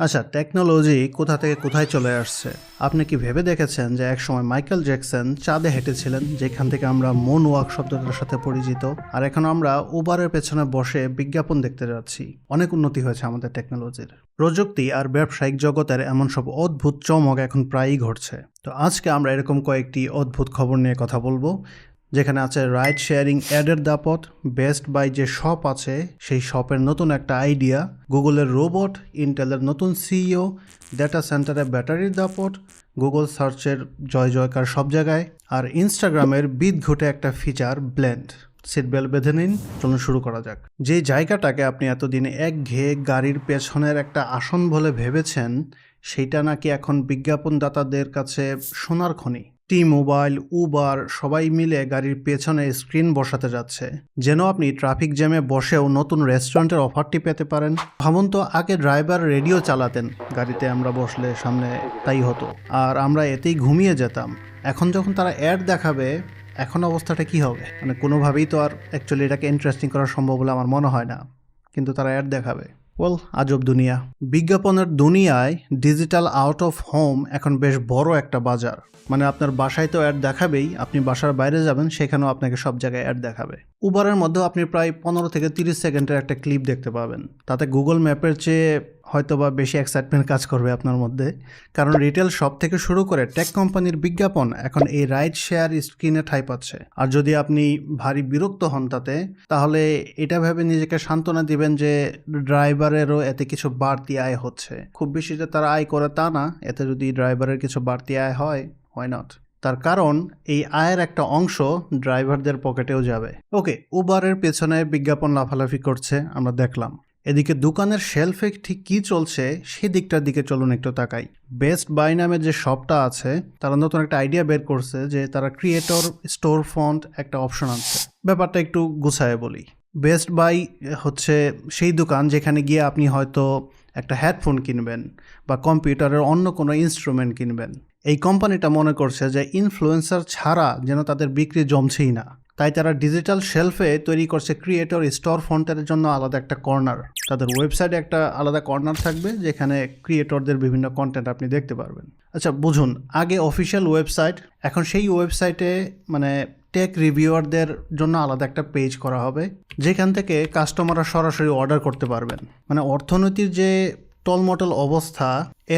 আচ্ছা টেকনোলজি কোথা থেকে কোথায় চলে আসছে? আপনি কি ভেবে দেখেছেন যে একসময় মাইকেল জ্যাকসন চাঁদে হেঁটেছিলেন, যেখান থেকে আমরা মন ওয়াক শব্দটার সাথে পরিচিত? আর এখন আমরা উবারের পেছনে বসে বিজ্ঞাপন দেখতে যাচ্ছি। অনেক উন্নতি হয়েছে আমাদের টেকনোলজির প্রযুক্তি আর ব্যবসায়িক জগতের এমন সব অদ্ভুত চমক এখন প্রায়ই ঘটছে। তো আজকে আমরা এরকম কয়েকটি অদ্ভুত খবর নিয়ে কথা বলব। যেখানে আছে রাইড শেয়ারিং অ্যাডের দাপট বেস্ট বাই যে শপ আছে, সেই শপের নতুন একটা আইডিয়া গুগলের রোবট ইন্টেলের নতুন সিইও ডেটা সেন্টারে ব্যাটারির দাপট গুগল সার্চের জয় জয়কার সব জায়গায়, আর ইনস্টাগ্রামের বিদ ঘটে একটা ফিচার ব্লেন্ড সিট বেল্ট বেঁধে নিন, চলুন শুরু করা যাক। যে জায়গাটাকে আপনি এতদিন এক ঘেয়ে গাড়ির পেছনের একটা আসন বলে ভেবেছেন, সেইটা নাকি এখন বিজ্ঞাপনদাতাদের কাছে সোনার খনি? টি মোবাইল উবার সবাই মিলে গাড়ির পেছনে স্ক্রিন বসাতে যাচ্ছে। যেন আপনি ট্রাফিক জ্যামে বসেও নতুন রেস্টুরেন্টের অফারটি পেতে পারেন। ভাবুন তো, আগে ড্রাইভার রেডিও চালাতেন। গাড়িতে আমরা বসলে সামনে তাই হতো। আর আমরা এতেই ঘুমিয়ে যেতাম। এখন যখন তারা অ্যাড দেখাবে, এখন অবস্থাটা কি হবে? মানে কোনোভাবেই তো আর অ্যাকচুয়ালি এটাকে ইন্টারেস্টিং করা সম্ভব বলে আমার মনে হয় না। কিন্তু তারা অ্যাড দেখাবে। ওয়েল আজব দুনিয়া। বিজ্ঞাপনের দুনিয়ায় ডিজিটাল আউট অফ হোম এখন বেশ বড় একটা বাজার। মানে আপনার বাসায় তো অ্যাড দেখাবেই, আপনি বাসার বাইরে যাবেন, সেখানেও আপনাকে সব জায়গায় অ্যাড দেখাবে। উবারের মধ্যেও আপনি প্রায় পনেরো থেকে তিরিশ সেকেন্ডের একটা ক্লিপ দেখতে পাবেন। তাতে গুগল ম্যাপের চেয়ে হয়তো বা বেশি এক্সাইটমেন্ট কাজ করবে আপনার মধ্যে। কারণ রিটেল শপ থেকে শুরু করে টেক কোম্পানির বিজ্ঞাপন এখন এই রাইড শেয়ার স্ক্রিনে ঠাই পাচ্ছে। আর যদি আপনি ভারী বিরক্ত হন তাতে, তাহলে এটা ভেবে নিজেকে সান্ত্বনা দিবেন যে ড্রাইভারেরও এতে কিছু বাড়তি আয় হচ্ছে। খুব বেশি যে তারা আয় করে তা না, এতে যদি ড্রাইভারের কিছু বাড়তি আয় হয় হোয়াই নট তার কারণ, এই আয়ের একটা অংশ ড্রাইভারদের পকেটেও যাবে। ওকে উবারের পেছনে বিজ্ঞাপন লাফালাফি করছে, আমরা দেখলাম। এদিকে দোকানের শেলফে ঠিক কী চলছে সেদিকটার দিকে চলুন একটু তাকাই। বেস্ট বাই নামে যে শপটা আছে, তারা নতুন একটা আইডিয়া বের করছে যে তারা ক্রিয়েটর স্টোর ফন্ট একটা অপশন আছে ব্যাপারটা একটু গুছায় বলি। বেস্ট বাই হচ্ছে সেই দোকান যেখানে গিয়ে আপনি হয়তো একটা হেডফোন কিনবেন বা কম্পিউটারের অন্য কোনো ইনস্ট্রুমেন্ট কিনবেন। এই কোম্পানিটা মনে করছে যে ইনফ্লুয়েন্সার ছাড়া যেন তাদের বিক্রি জমছেই না। তাই তারা ডিজিটাল শেলফে তৈরি করছে ক্রিয়েটর স্টোর ফন্টের জন্য আলাদা একটা কর্নার তাদের ওয়েবসাইটে একটা আলাদা কর্নার থাকবে, যেখানে ক্রিয়েটরদের বিভিন্ন কন্টেন্ট আপনি দেখতে পারবেন। আচ্ছা বুঝুন, আগে অফিসিয়াল ওয়েবসাইট এখন সেই ওয়েবসাইটে মানে টেক রিভিউয়ারদের জন্য আলাদা একটা পেজ করা হবে, যেখান থেকে কাস্টমাররা সরাসরি অর্ডার করতে পারবেন। মানে অর্থনীতির যে টলমটল অবস্থা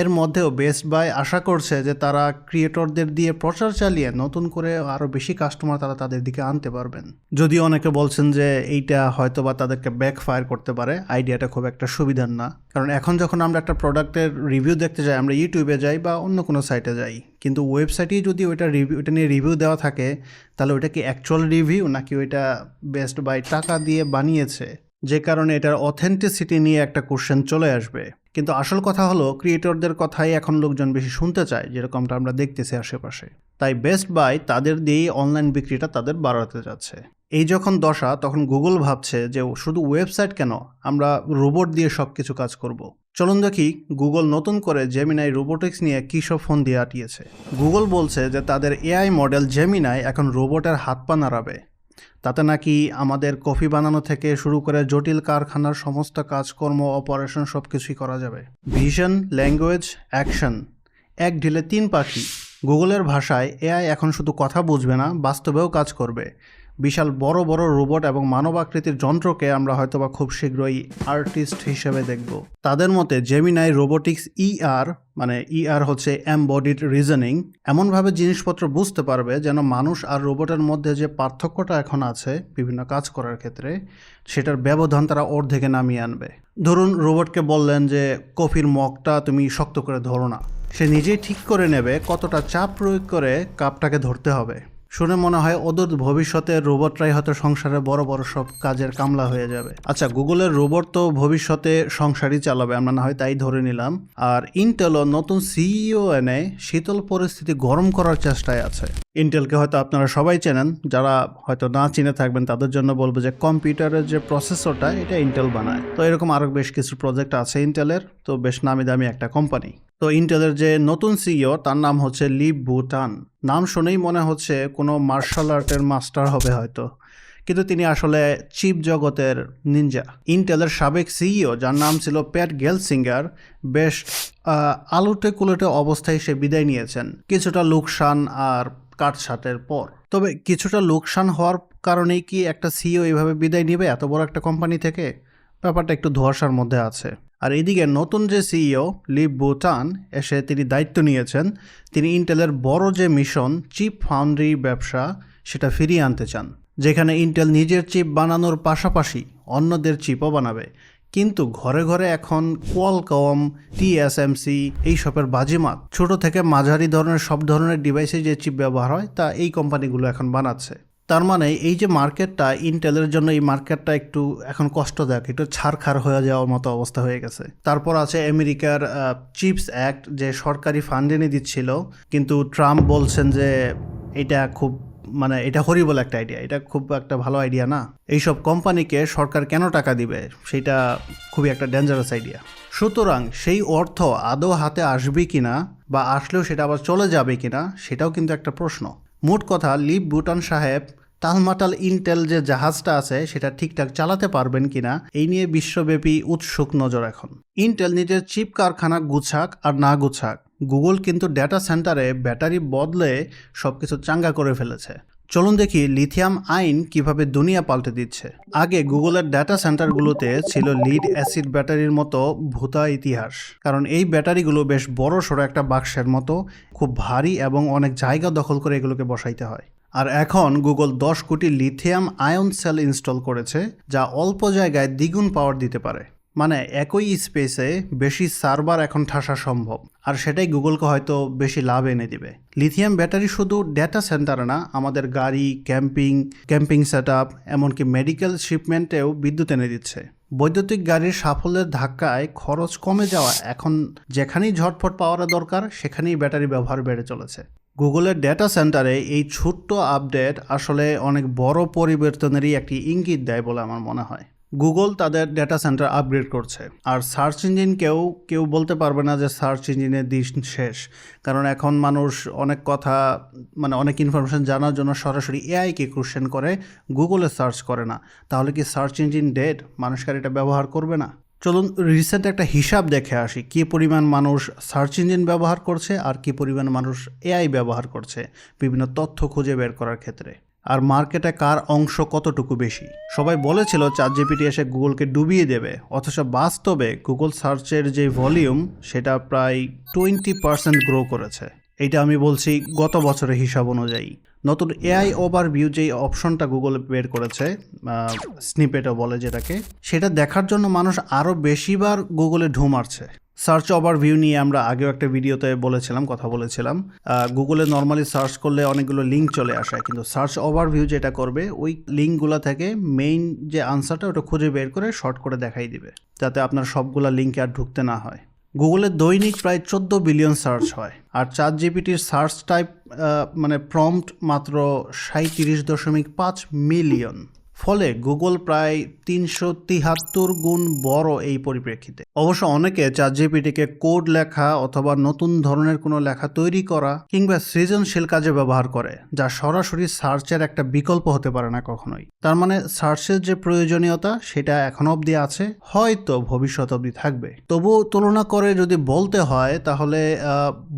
এর মধ্যেও বেস্ট বাই আশা করছে যে তারা ক্রিয়েটরদের দিয়ে প্রচার চালিয়ে নতুন করে আরও বেশি কাস্টমার তারা তাদের দিকে আনতে পারবেন। যদিও অনেকে বলছেন যে এইটা হয়তো বা তাদেরকে ব্যাক ফায়ার করতে পারে আইডিয়াটা খুব একটা সুবিধার না। কারণ এখন যখন আমরা একটা প্রোডাক্টের রিভিউ দেখতে যাই, আমরা ইউটিউবে যাই বা অন্য কোনো সাইটে যাই, কিন্তু ওয়েবসাইটেই যদি ওইটা রিভিউ ওইটা নিয়ে রিভিউ দেওয়া থাকে, তাহলে ওইটা কি অ্যাকচুয়াল রিভিউ নাকি ওইটা বেস্ট বাই টাকা দিয়ে বানিয়েছে? যে কারণে এটার অথেন্টিসিটি নিয়ে একটা কোশ্চেন চলে আসবে। কিন্তু আসল কথা হলো ক্রিয়েটরদের কথাই এখন লোকজন বেশি শুনতে চায়, যেরকমটা আমরা দেখতেছি আশেপাশে। তাই বেস্ট বাই তাদের দিয়েই অনলাইন বিক্রিটা তাদের বাড়াতে যাচ্ছে। এই যখন দশা, তখন গুগল ভাবছে যে, শুধু ওয়েবসাইট কেন? আমরা রোবট দিয়ে সব কিছু কাজ করব। চলুন দেখি গুগল নতুন করে জেমিনাই রোবোটিক্স নিয়ে কী সব ফোন দিয়ে আটিয়েছে। গুগল বলছে যে, তাদের এআই মডেল জেমিনাই এখন রোবটের হাত পা নাড়াবে। তাতে নাকি আমাদের কফি বানানো থেকে শুরু করে জটিল কারখানার সমস্ত কাজকর্ম অপারেশন সব কিছুই করা যাবে। ভিশন ল্যাঙ্গুয়েজ অ্যাকশন এক ঢিলে তিন পাখি। গুগলের ভাষায় এআই এখন শুধু কথা বুঝবে না, বাস্তবেও কাজ করবে। বিশাল বড় বড় রোবট এবং মানব আকৃতির যন্ত্রকে আমরা হয়তোবা খুব শীঘ্রই আর্টিস্ট হিসেবে দেখব। তাদের মতে Gemini robotics E R E R embodied reasoning এমনভাবে জিনিসপত্র বুঝতে পারবে যেন মানুষ আর রোবটের মধ্যে যে পার্থক্যটা এখন আছে বিভিন্ন কাজ করার ক্ষেত্রে, সেটার ব্যবধান তারা অর্ধেকে নামিয়ে আনবে। ধরুন রোবটকে বললেন যে, কফির মগটা তুমি শক্ত করে ধরো না। সে নিজেই ঠিক করে নেবে কতটা চাপ প্রয়োগ করে কাপটাকে ধরতে হবে। শুনে মনে হয় অদূর ভবিষ্যতে রোবটরাই হয়তো সংসারে বড় বড় সব কাজের কামলা হয়ে যাবে। আচ্ছা গুগলের রোবট তো ভবিষ্যতে সংসারই চালাবে, আমরা না হয় তাই ধরে নিলাম। আর ইন্টেলও নতুন সিইও এনে শীতল পরিস্থিতি গরম করার চেষ্টায় আছে। ইন্টেলকে হয়তো আপনারা সবাই চেনেন, যারা হয়তো না চিনে থাকবেন, তাদের জন্য বলব যে কম্পিউটারের যে প্রসেসরটা, এটা ইন্টেল বানায়। তো এরকম আরও বেশ কিছু প্রজেক্ট আছে ইন্টেলের তো বেশ নামি দামি একটা কোম্পানি তো ইন্টেলের যে নতুন সিইও তার নাম হচ্ছে লিভ বুটান নাম শুনেই মনে হচ্ছে কোনো মার্শাল আর্টের মাস্টার হবে হয়তো। কিন্তু তিনি আসলে চিপ জগতের নিনজা ইন্টেলের সাবেক সিইও যার নাম ছিল প্যাট গেলসিঙ্গার বেশ আলুটে কুলটে অবস্থায় সে বিদায় নিয়েছেন কিছুটা লোকসান আর কাটছাটের পর। তবে কিছুটা লোকসান হওয়ার কারণেই কি একটা সিইও এইভাবে বিদায় নেবে এত বড় একটা কোম্পানি থেকে? ব্যাপারটা একটু ধোয়াশার মধ্যে আছে। আর এদিকে নতুন যে সিইও লিভ বুটান এসে তিনি দায়িত্ব নিয়েছেন, তিনি ইন্টেলের বড় যে মিশন চিপ ফাউন্ড্রি ব্যবসা, সেটা ফিরিয়ে আনতে চান, যেখানে ইন্টেল নিজের চিপ বানানোর পাশাপাশি অন্যদের চিপও বানাবে। কিন্তু ঘরে ঘরে এখন কোয়ালকম, টিএসএমসি এইসবের বাজিমাত। ছোট থেকে মাঝারি ধরনের সব ধরনের ডিভাইসে যে চিপ ব্যবহার হয়, তা এই কোম্পানিগুলো এখন বানাচ্ছে। তার মানে এই যে মার্কেটটা ইন্টেলের জন্য এই মার্কেটটা একটু এখন কষ্টদায়ক, একটু ছাড়খার হয়ে যাওয়ার মতো অবস্থা হয়ে গেছে। তারপর আছে আমেরিকার চিপস অ্যাক্ট যে সরকারি ফান্ডিনে দিচ্ছিল, কিন্তু ট্রাম্প বলছেন যে এটা খুব মানে এটা হরিবল একটা আইডিয়া এটা খুব একটা ভালো আইডিয়া না। এইসব কোম্পানিকে সরকার কেন টাকা দিবে? সেটা খুবই একটা ডেঞ্জারাস আইডিয়া সুতরাং সেই অর্থ আদৌ হাতে আসবে কিনা বা আসলেও সেটা আবার চলে যাবে কিনা, সেটাও কিন্তু একটা প্রশ্ন। মোট কথা লিভ বুটান সাহেব টালমাটাল ইন্টেল যে জাহাজটা আছে, সেটা ঠিকঠাক চালাতে পারবেন কিনা, এই নিয়ে বিশ্বব্যাপী উৎসুক নজর এখন। ইন্টেল নিজের চিপ কারখানা গুছাক আর না গুছাক, গুগল কিন্তু ডেটা সেন্টারে ব্যাটারি বদলে সবকিছু চাঙ্গা করে ফেলেছে। চলুন দেখি লিথিয়াম আইন কীভাবে দুনিয়া পাল্টে দিচ্ছে। আগে গুগলের ডেটা সেন্টারগুলোতে ছিল লিড অ্যাসিড ব্যাটারির মতো ভূতা ইতিহাস, কারণ এই ব্যাটারিগুলো বেশ বড় সড়ো একটা বাক্সের মতো, খুব ভারী এবং অনেক জায়গা দখল করে এগুলোকে বসাইতে হয়। আর এখন গুগল দশ কোটি লিথিয়াম আয়ন সেল ইনস্টল করেছে, যা অল্প জায়গায় দ্বিগুণ পাওয়ার দিতে পারে। মানে একই স্পেসে বেশি সার্ভার এখন ঠাসা সম্ভব, আর সেটাই গুগলকে হয়তো বেশি লাভ এনে দিবে। লিথিয়াম ব্যাটারি শুধু ডেটা সেন্টারে না, আমাদের গাড়ি, ক্যাম্পিং ক্যাম্পিং সেট আপ এমনকি মেডিকেল শিপমেন্টেও বিদ্যুৎ এনে দিচ্ছে। বৈদ্যুতিক গাড়ির সাফল্যের ধাক্কায় খরচ কমে যাওয়া এখন যেখানেই ঝটফট পাওয়ার দরকার, সেখানেই ব্যাটারি ব্যবহার বেড়ে চলেছে। গুগলের ডেটা সেন্টারে এই ছোট্ট আপডেট আসলে অনেক বড় পরিবর্তনেরই একটি ইঙ্গিত দেয় বলে আমার মনে হয়। গুগল তাদের ডেটা সেন্টার আপগ্রেড করছে। আর সার্চ ইঞ্জিনকেও কেউ বলতে পারবে না যে সার্চ ইঞ্জিনের দিন শেষ। কারণ এখন মানুষ অনেক কথা মানে অনেক ইনফরমেশন জানার জন্য সরাসরি এআইকে কোশ্চেন করে গুগলে সার্চ করে না। তাহলে কি সার্চ ইঞ্জিন ডেড মানুষ আর এটা ব্যবহার করবে না? চলুন রিসেন্ট একটা হিসাব দেখে আসি। কী পরিমাণ মানুষ সার্চ ইঞ্জিন ব্যবহার করছে আর কী পরিমাণ মানুষ এআই ব্যবহার করছে বিভিন্ন তথ্য খুঁজে বের করার ক্ষেত্রে। আর মার্কেটে কার অংশ কতটুকু বেশি? সবাই বলেছিল চার জিপিটি এসে গুগলকে ডুবিয়ে দেবে, অথচ বাস্তবে গুগল সার্চের যে ভলিউম সেটা প্রায় টোয়েন্টি পার্সেন্ট গ্রো করেছে। এইটা আমি বলছি গত বছরের হিসাব অনুযায়ী। নতুন এআই ওভার ভিউ যেই অপশনটা গুগল বের করেছে স্নিপেটও বলে যেটাকে, সেটা দেখার জন্য মানুষ আরও বেশিবার গুগলে ঢু মারছে। সার্চ ওভার ভিউ নিয়ে আমরা আগেও একটা ভিডিওতে বলেছিলাম, কথা বলেছিলাম। গুগলে নর্মালি সার্চ করলে অনেকগুলো লিঙ্ক চলে আসে, কিন্তু সার্চ ওভার ভিউ যেটা করবে, ওই লিঙ্কগুলো থেকে মেইন যে আনসারটা ওটা খুঁজে বের করে শর্ট করে দেখাই দিবে, যাতে আপনার সবগুলো লিঙ্কে আর ঢুকতে না হয়। গুগলের দৈনিক প্রায় চোদ্দ বিলিয়ন সার্চ হয়। আর চার জিপিটির সার্চ টাইপ মানে প্রম্পট মাত্র সাঁত্রিশ দশমিক পাঁচ মিলিয়ন। ফলে গুগল প্রায় তিনশো তিহাত্তর গুণ বড় এই পরিপ্রেক্ষিতে। অবশ্য অনেকে চার জিপিটিকে কোড লেখা অথবা নতুন ধরনের কোনো লেখা তৈরি করা কিংবা সৃজনশীল কাজে ব্যবহার করে, যা সরাসরি সার্চের একটা বিকল্প হতে পারে না কখনোই। তার মানে সার্চের যে প্রয়োজনীয়তা, সেটা এখনও অবধি আছে, হয়তো ভবিষ্যৎ অবধি থাকবে। তবুও তুলনা করে যদি বলতে হয়, তাহলে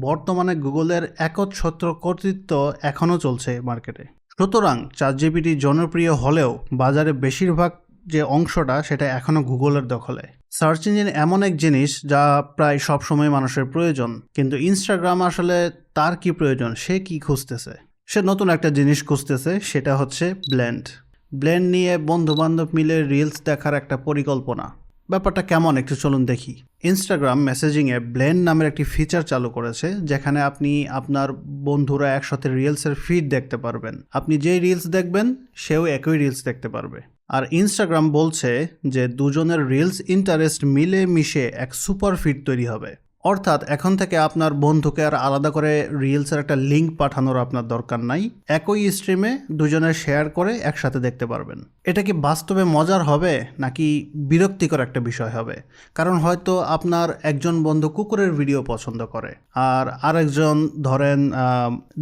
বর্তমানে গুগলের একচ্ছত্র কর্তৃত্ব এখনও চলছে মার্কেটে। সুতরাং চার জিবিটি জনপ্রিয় হলেও বাজারে বেশিরভাগ যে অংশটা সেটা এখনও গুগলের দখলে। সার্চ ইঞ্জিন এমন এক জিনিস যা প্রায় সব সময় মানুষের প্রয়োজন, কিন্তু ইনস্টাগ্রাম আসলে তার কি প্রয়োজন, সে কি খুঁজতেছে? সে নতুন একটা জিনিস খুঁজতেছে, সেটা হচ্ছে ব্লেন্ড ব্লেন্ড নিয়ে বন্ধু বান্ধব মিলে রিলস দেখার একটা পরিকল্পনা। ব্যাপারটা কেমন একটু চলুন দেখি। ইনস্টাগ্রাম মেসেজিংয়ে ব্লেন্ড নামের একটি ফিচার চালু করেছে, যেখানে আপনি আপনার বন্ধুরা একসাথে রিলসের ফিড দেখতে পারবেন। আপনি যেই রিলস দেখবেন, সেও একই রিলস দেখতে পারবে। আর ইনস্টাগ্রাম বলছে যে দুজনের রিলস ইন্টারেস্ট মিলে মিশে এক সুপার ফিড তৈরি হবে। অর্থাৎ এখন থেকে আপনার বন্ধুকে আর আলাদা করে রিলসের একটা লিঙ্ক পাঠানোর আপনার দরকার নাই। একই স্ট্রিমে দুজনে শেয়ার করে একসাথে দেখতে পারবেন। এটা কি বাস্তবে মজার হবে, নাকি বিরক্তিকর একটা বিষয় হবে? কারণ হয়তো আপনার একজন বন্ধু কুকুরের ভিডিও পছন্দ করে, আর আরেকজন ধরেন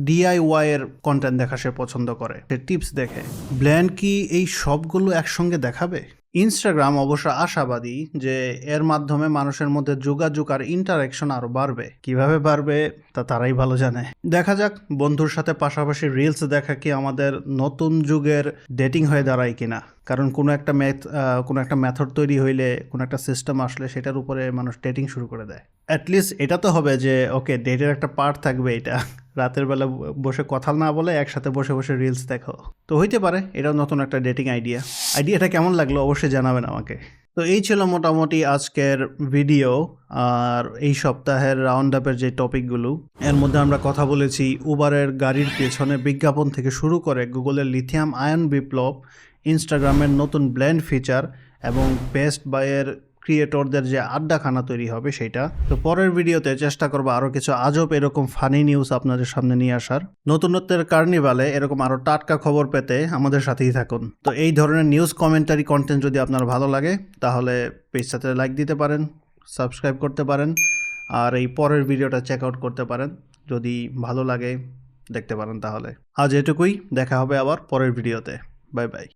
ডিআইওয়াই এর কন্টেন্ট দেখা সে পছন্দ করে। টিপস দেখে। ব্ল্যান্ড কি এই সবগুলো একসঙ্গে দেখাবে? ইনস্টাগ্রাম অবশ্য আশাবাদী যে এর মাধ্যমে মানুষের মধ্যে যোগাযোগ আর ইন্টারাকশন আরও বাড়বে। কীভাবে বাড়বে তা তারাই ভালো জানে। দেখা যাক, বন্ধুর সাথে পাশাপাশি রিলস দেখা কি আমাদের নতুন যুগের ডেটিং হয়ে দাঁড়ায় কিনা। কারণ কোনো একটা ম্যাথ কোনো একটা মেথড তৈরি হইলে, কোনো একটা সিস্টেম আসলে সেটার উপরে মানুষ ডেটিং শুরু করে দেয়। অ্যাটলিস্ট এটা তো হবে যে ওকে ডেটের একটা পার্ট থাকবে এটা। রাতের বেলা বসে কথা না বলে একসাথে বসে বসে রিলস দেখো তো হইতে পারে এটাও নতুন একটা ডেটিং আইডিয়া আইডিয়াটা কেমন লাগল অবশ্যই জানাবেন আমাকে। তো এই ছিল মোটামুটি আজকের ভিডিও আর এই সপ্তাহের রাউন্ড আপের যে টপিকগুলো এর মধ্যে আমরা কথা বলেছি উবারের গাড়ির পেছনে বিজ্ঞাপন থেকে শুরু করে গুগলের লিথিয়াম আয়ন বিপ্লব ইনস্টাগ্রামের নতুন ব্ল্যান্ড ফিচার এবং বেস্ট বাইয়ের ক্রিয়েটরদের যে আড্ডাখানা তৈরি হবে সেটা। তো পরের ভিডিওতে চেষ্টা করব আরও কিছু আজব এরকম ফানি নিউজ আপনাদের সামনে নিয়ে আসার। নতুনত্বের কার্নিভালে এরকম আরও টাটকা খবর পেতে আমাদের সাথেই থাকুন। তো এই ধরনের নিউজ কমেন্টারি কন্টেন্ট যদি আপনার ভালো লাগে, তাহলে পেজটাতে লাইক দিতে পারেন সাবস্ক্রাইব করতে পারেন, আর এই পরের ভিডিওটা চেক আউট করতে পারেন। যদি ভালো লাগে, দেখতে পারেন তাহলে। আজ এটুকুই, দেখা হবে আবার পরের ভিডিওতে। Bye bye